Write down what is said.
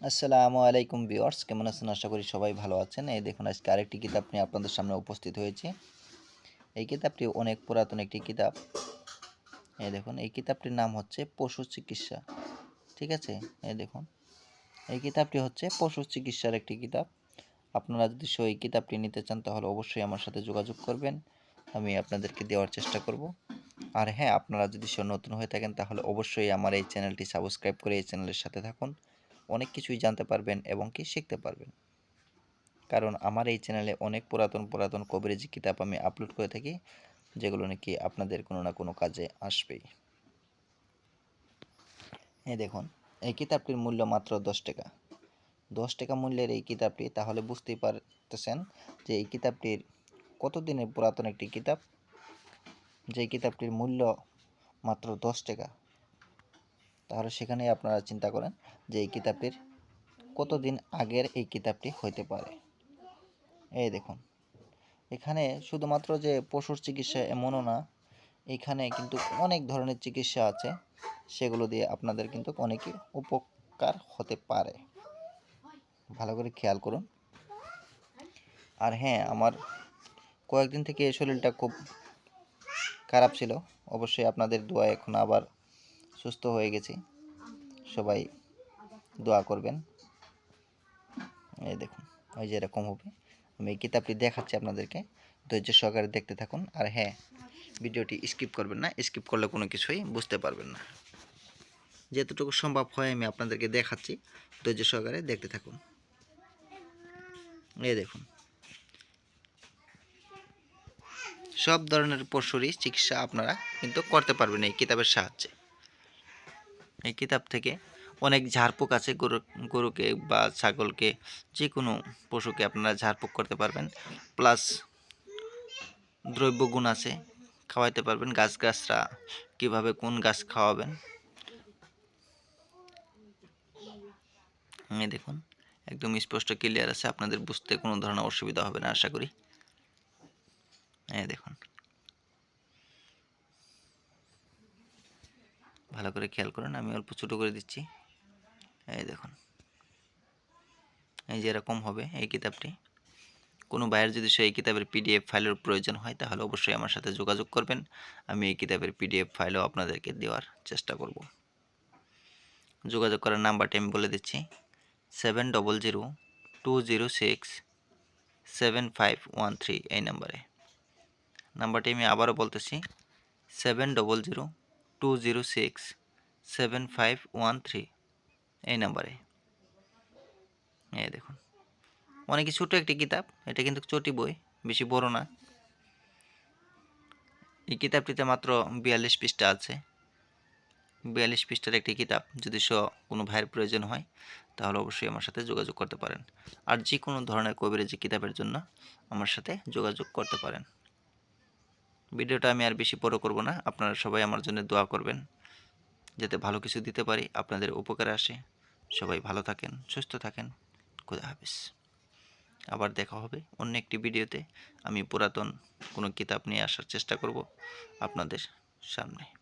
আসসালামু আলাইকুম ভিউয়ার্স, কেমন আছেন? আশা করি সবাই ভালো আছেন। এই দেখুন, আজকে আরেকটি কিতাব নিয়ে আপনাদের সামনে উপস্থিত হয়েছি। এই কিতাবটি অনেক পুরাতন একটি কিতাব। এই দেখুন, এই কিতাবটির নাম হচ্ছে পশু চিকিৎসা। ঠিক আছে? এই দেখুন, এই কিতাবটি হচ্ছে পশু চিকিৎসার একটি কিতাব। আপনারা যদি সো এই কিতাবটি নিতে চান, তাহলে অবশ্যই আমার সাথে যোগাযোগ করবেন। আমি আপনাদেরকে দেওয়ার চেষ্টা করব। আর হ্যাঁ আপনারা যদি সে নতুন হয়ে থাকেন, তাহলে অবশ্যই আমার এই চ্যানেলটি সাবস্ক্রাইব করে এই চ্যানেলের সাথে থাকুন। অনেক কিছুই জানতে পারবেন এবং কি শিখতে পারবেন। কারণ আমার এই চ্যানেলে অনেক পুরাতন পুরাতন কবিরাজি কিতাব আমি আপলোড করে থাকি, যেগুলো নাকি আপনাদের কোনো না কোনো কাজে আসবেই। এই দেখুন, এই কিতাবটির মূল্য মাত্র দশ টাকা। দশ টাকা মূল্যের এই কিতাবটি, তাহলে বুঝতেই পারতেছেন যে এই কিতাবটির কত দিনের পুরাতন একটি কিতাব? যে কিতাবটির মূল্য মাত্র দশ টাকা। তাহলে সেখানেই আপনারা চিন্তা করেন যে এই কিতাবটির কতদিন আগের এই কিতাবটি হইতে পারে। এই দেখুন, এখানে শুধুমাত্র যে পশুর চিকিৎসা এমনও না, এখানে কিন্তু অনেক ধরনের চিকিৎসা আছে, সেগুলো দিয়ে আপনাদের কিন্তু অনেকই উপকার হতে পারে। ভালো করে খেয়াল করুন। আর হ্যাঁ আমার কয়েকদিন থেকে শরীরটা খুব খারাপ ছিল, অবশ্যই আপনাদের দোয়া এখন আবার সুস্থ হয়ে গেছি। সবাই দোয়া করবেন। এই দেখুন ওই যে এরকম হবে। আমি এই কিতাবটি দেখাচ্ছি আপনাদেরকে। ধৈর্য সহকারে দেখতে থাকুন। আর হ্যাঁ ভিডিওটি স্কিপ করবেন না। স্কিপ করলে কোনো কিছুই বুঝতে পারবেন না। যতটুকু সম্ভব হয় আমি আপনাদেরকে দেখাচ্ছি। ধৈর্য সহকারে দেখতে থাকুন। এই দেখুন। সব ধরনের পশুরই চিকিৎসা আপনারা কিন্তু করতে পারবেন এই কিতাবের সাহায্যে। এই কিতাব থেকে অনেক ঝাড়ফুঁক আছে গরু, গরুকে বা ছাগলকে যে কোনো পশুকে আপনারা ঝাড়ফুঁক করতে পারবেন। প্লাস দ্রব্যগুণ আছে, খাওয়াইতে পারবেন। গাছ গাছরা কীভাবে কোন গাছ খাওয়াবেন? দেখুন, একদম স্পষ্ট ক্লিয়ার আছে। আপনাদের বুঝতে কোনো ধরনের অসুবিধা হবে না, আশা করি। এই দেখুন। ভালো করে খেয়াল করুন, আমি অল্প ছোটো করে দিচ্ছি। এই দেখুন। এই যে এরকম হবে এই কিতাবটি। কোনো ভাইয়ের যদি সে এই কিতাবের পিডিএফ ফাইলের প্রয়োজন হয়, তাহলে অবশ্যই আমার সাথে যোগাযোগ করবেন। আমি এই কিতাবের পিডিএফ ফাইলও আপনাদেরকে দেওয়ার চেষ্টা করব। যোগাযোগ করার নাম্বারটি আমি বলে দিচ্ছি। Seven double zero two zero six seven five one three এই নাম্বারে। নাম্বারটি আমি আবারও বলতেছি। Seven double zero two zero six seven five one three এই নাম্বারে এই দেখুন। অনেক ছোটো একটি কিতাব। এটা কিন্তু চটি বই, বেশি বড় না। এই কিতাবটিতে মাত্র বিয়াল্লিশ পৃষ্ঠা আছে। বিয়াল্লিশ পৃষ্ঠার একটি কিতাব। যদি স কোনো ভাইয়ের প্রয়োজন হয়, তাহলে অবশ্যই আমার সাথে যোগাযোগ করতে পারেন। আর যে কোনো ধরনের কবিরাজি কিতাবের জন্য আমার সাথে যোগাযোগ করতে পারেন। ভিডিওটা আমি আর বেশি বড় করব না। আপনারা সবাই আমার জন্য দোয়া করবেন, যাতে ভালো কিছু দিতে পারি, আপনাদের উপকারে আসে। সবাই ভালো থাকেন, সুস্থ থাকেন। খুদা হাফিজ। আবার দেখা হবে অন্য একটি ভিডিওতে। আমি পুরাতন কোনো কিতাব নিয়ে আসার চেষ্টা করব আপনাদের সামনে।